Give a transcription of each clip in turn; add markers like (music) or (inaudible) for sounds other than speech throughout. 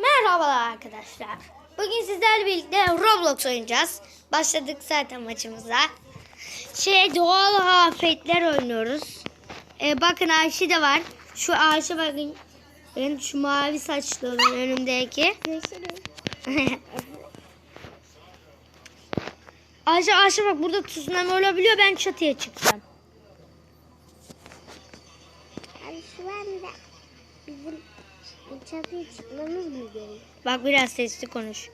Merhabalar arkadaşlar. Bugün sizlerle birlikte Roblox oynayacağız. Başladık zaten maçımıza. Şey doğal afetler oynuyoruz. Ee, bakın Ayşe de var. Şu Ayşe bakın. Ben şu mavi saçlı olan önümdeki. (laughs) Ayşe Ayşe bak burada tsunami olabiliyor. Ben çatıya çıkacağım. Çatıya çıkmamız mı gerekiyor? Bak biraz sesli konuş.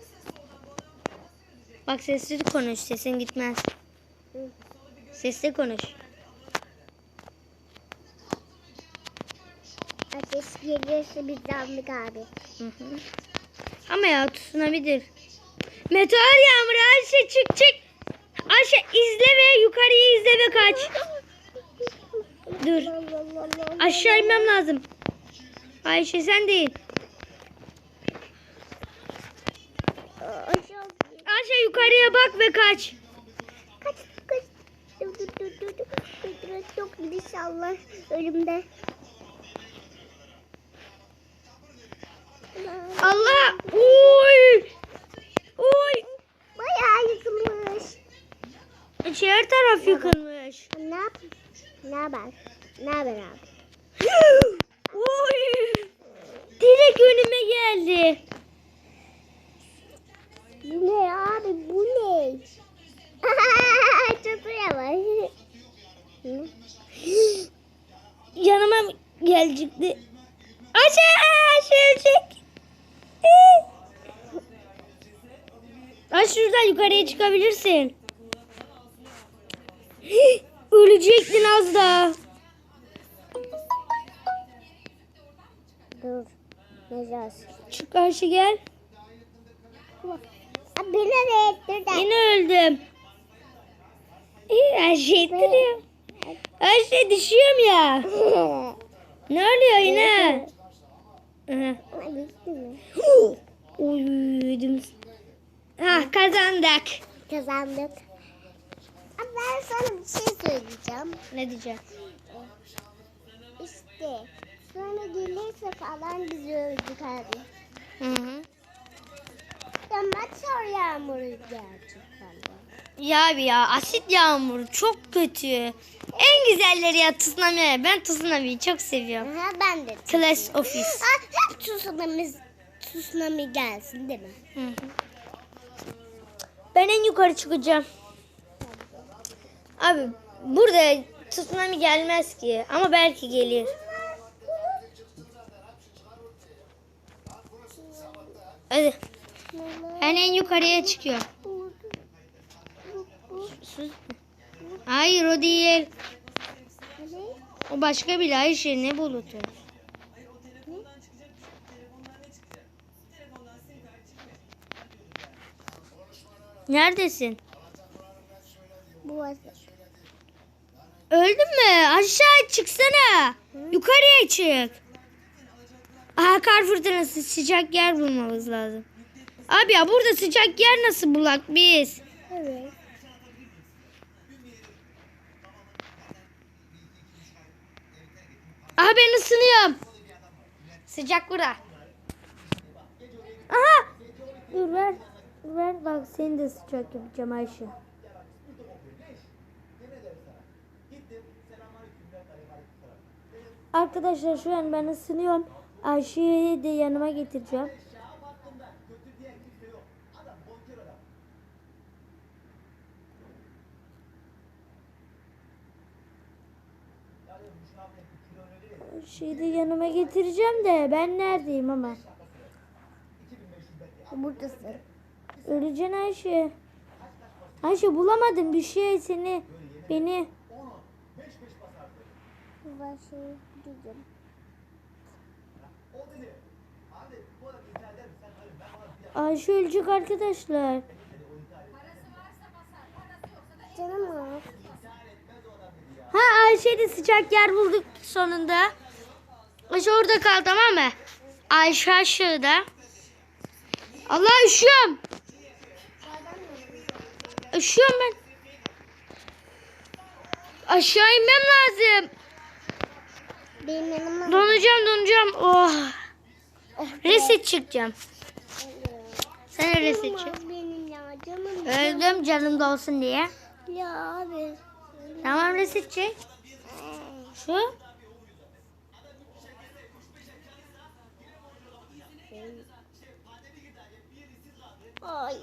Bak sesli konuş. Sesin gitmez. Hı. Sesli konuş. Ateş gelirse biz aldık abi. Hı hı. Ama ya tsunami'dir. Meteor yağmuru Ayşe çık çık. Ayşe izle ve yukarıyı izle ve kaç. (laughs) Dur. Aşağı inmem lazım. Ayşe sen değil. Ayşe yukarıya bak ve kaç. Kaç kaç. Dur dur dur dur. dur. İnşallah ölümde. Allah. Uy. Uy. Bayağı yıkılmış. İçi her taraf yıkılmış. Ne yap? Ne haber? Ne haber abi? (laughs) geldi. Bu ne abi? Bu ne? (laughs) Çok yavaş. (gasps) Yanıma gelecekti. Ayşe, Ayşe ölecek. (gasps) Ay şuradan yukarıya çıkabilirsin. (gasps) Ölecektin az daha. Dur. Necas. Çık Ayşe gel. Beni de ettir de. Yine öldüm. İyi Ayşe ittiriyor. Ayşe düşüyorum ya. (laughs) Ne oluyor yine? Uy ödüm. Ha kazandık. Kazandık. Ben sana bir şey söyleyeceğim. Ne diyeceğim? İşte sonra gelirse falan bizi öldük abi. Hı hı. Ya maçor yağmuru de. Ya abi ya asit yağmuru çok kötü. En güzelleri ya tsunami. Ben tsunami'yi çok seviyorum. Aha, ben de. Class Office. Aa, hep tsunami, tsunami gelsin değil mi? Hı hı. Ben en yukarı çıkacağım. Abi burada tsunami gelmez ki ama belki gelir. Hadi ben en yukarıya çıkıyorum. Sus. Hayır o değil. O başka bir Ayşe ne bulutu? Neredesin? Bu var. Öldün mü? Aşağı çıksana. Yukarıya çık. Aha kar fırtınası sıcak yer bulmamız lazım. Abi ya burada sıcak yer nasıl bulak biz? Evet. Aha ben ısınıyorum. Sıcak burada. Aha. Dur ver. Ver bak seni de sıcak yapacağım Ayşe. Arkadaşlar şu an ben ısınıyorum. Ayşe'yi de yanıma getireceğim. Ayşe'yi de yanıma getireceğim de ben neredeyim ama. Buradasın. Öleceksin Ayşe. Ayşe bulamadım bir şey seni beni. Bu var şey diyeceğim. Ayşe ölecek arkadaşlar. Canım mı? Ha Ayşe de sıcak yer bulduk sonunda. Ayşe orada kal tamam mı? Ayşe aşağıda. Allah üşüyorum. Üşüyorum ben. Aşağı inmem lazım. Benim yanıma Donacağım donacağım. Oh. Oh, Reset çıkacağım. Sen öyle az benim ya canım. Öldüm canım da olsun diye. Ya abi. Tamam ne seçecek? Şu. Ay.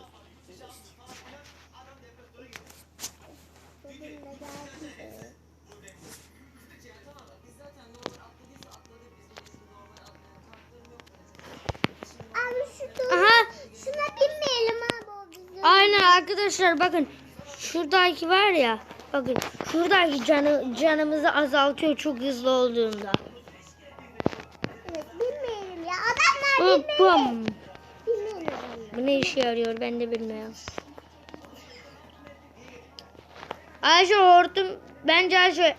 Arkadaşlar bakın. Şuradaki var ya. Bakın şuradaki canı, canımızı azaltıyor çok hızlı olduğunda. Evet binmeyelim ya. Adamlar adamlar. Bu ne işe yarıyor ben de bilmiyorum. Ayşe hortum bence Ayşe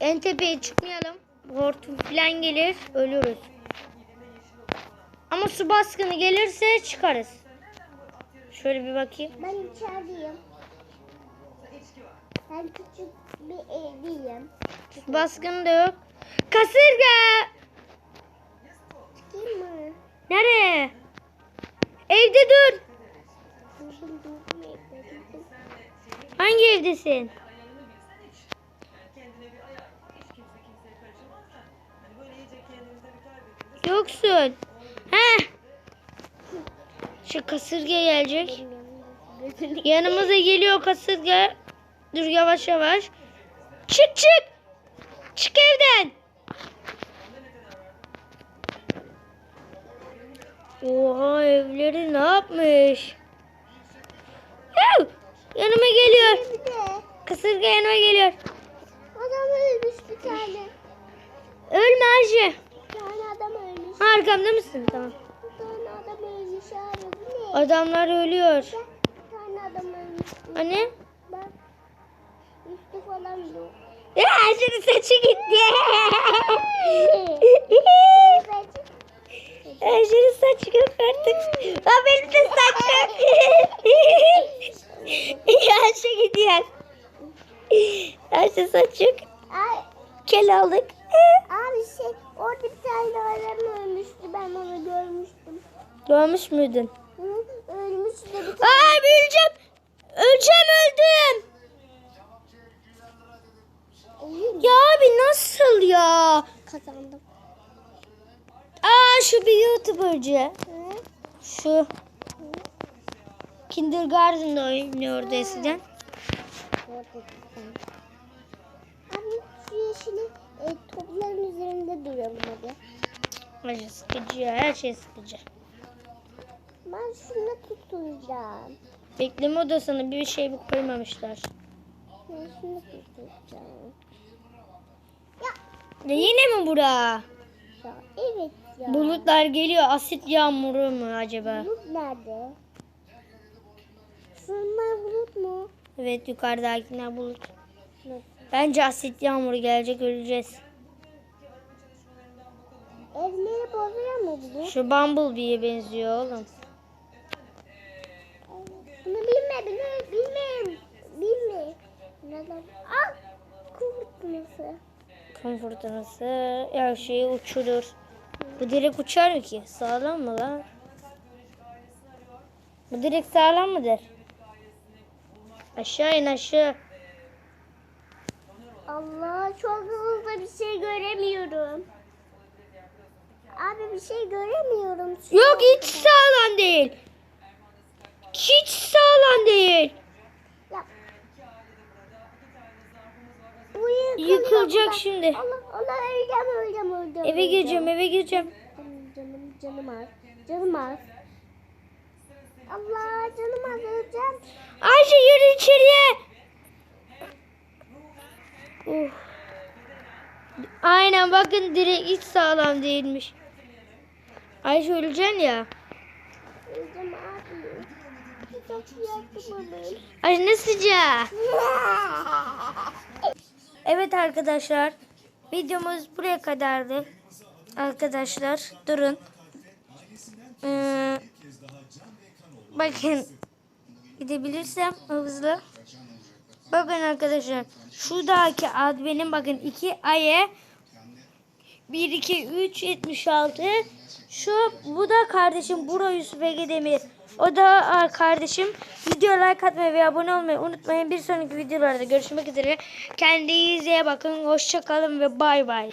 en tepeye çıkmayalım. Hortum falan gelir ölürüz. Ama su baskını gelirse çıkarız. Şöyle bir bakayım. Ben içerideyim. Ben küçük bir evdeyim. Su baskını da yok. Kasırga! Çıkayım mı? Nereye? Evde dur. Hangi evdesin? Yoksun. He. Şu kasırga gelecek. Yanımıza geliyor kasırga. Dur yavaş yavaş. Çık çık. Çık evden. Oha evleri ne yapmış? Yanıma geliyor. Kasırga yanıma geliyor. adam ölmüş bir tane. Ölme Ayşe. Bir tane adam ölmüş. Arkamda mısın? Tamam. Adamlar ölüyor. Bak, Bir tane adam ölmüş. Hani? Bak. Üstü falan yok. Ya Ayşe'nin saçı gitti. Ayşe'nin saçı yok artık. Benim de saçım. Ayşe (laughs) gidiyor. Ayşe saçık. Ay, Kel aldık. abi şey orada bir tane adam ölmüştü. Ben onu görmüştüm. Görmüş müydün? Hı, ölmüştü bir tane. Ay öleceğim. Öleceğim öldüm. Ya abi nasıl ya? kazandım. Aa şu bir YouTuber'cı. Hı? Şu Kindergarten'da oynuyordu eskiden. Abi şu yeşili e, topların üzerinde duralım hadi. Ay sıkıcı ya her şey sıkıcı. Ben şunu tutacağım. Bekleme odasına bir şey koymamışlar. Ben şunu tutacağım. Ya yine mi bura? Ya, evet ya. Bulutlar geliyor asit yağmuru mu acaba? Bulut nerede? Şunlar bulut mu? Evet yukarıdakiler bulut. Nasıl? Bence asit yağmuru gelecek öleceğiz. Evleri bozuyor mu bulut? Şu Bumblebee'ye benziyor oğlum. Bunu bilme, bilme, bilme. Bilme. Neden? Al. Kurtması. Kum fırtınası her şeyi uçurur. Bu direkt uçar mı ki? Sağlam mı lan? Bu direkt sağlam mıdır? Aşağı in aşağı. Allah çok hızlı bir şey göremiyorum. Abi bir şey göremiyorum. Yok hiç sağlam değil. Hiç sağlam değil. Yıkılacak şimdi. Allah Allah öleceğim öleceğim öleceğim. Eve gireceğim eve gireceğim. Canım canım canım az. Canım az. Allah canım az öleceğim. Ayşe yürü içeriye. Uf. Aynen bakın direkt hiç sağlam değilmiş. Ayşe öleceksin ya. Öleceğim. Çok onu. Ay ne sıcağı. Evet arkadaşlar. Videomuz buraya kadardı. Arkadaşlar durun. Ee, bakın gidebilirsem hızlı. Bakın arkadaşlar. Şuradaki adbenin bakın iki aya 1 2 3 76 Şu bu da kardeşim Bura Yusuf Ege Demir. O da kardeşim. Video like atmayı ve abone olmayı unutmayın. Bir sonraki videolarda görüşmek üzere. Kendinize bakın. Hoşça kalın ve bay bay.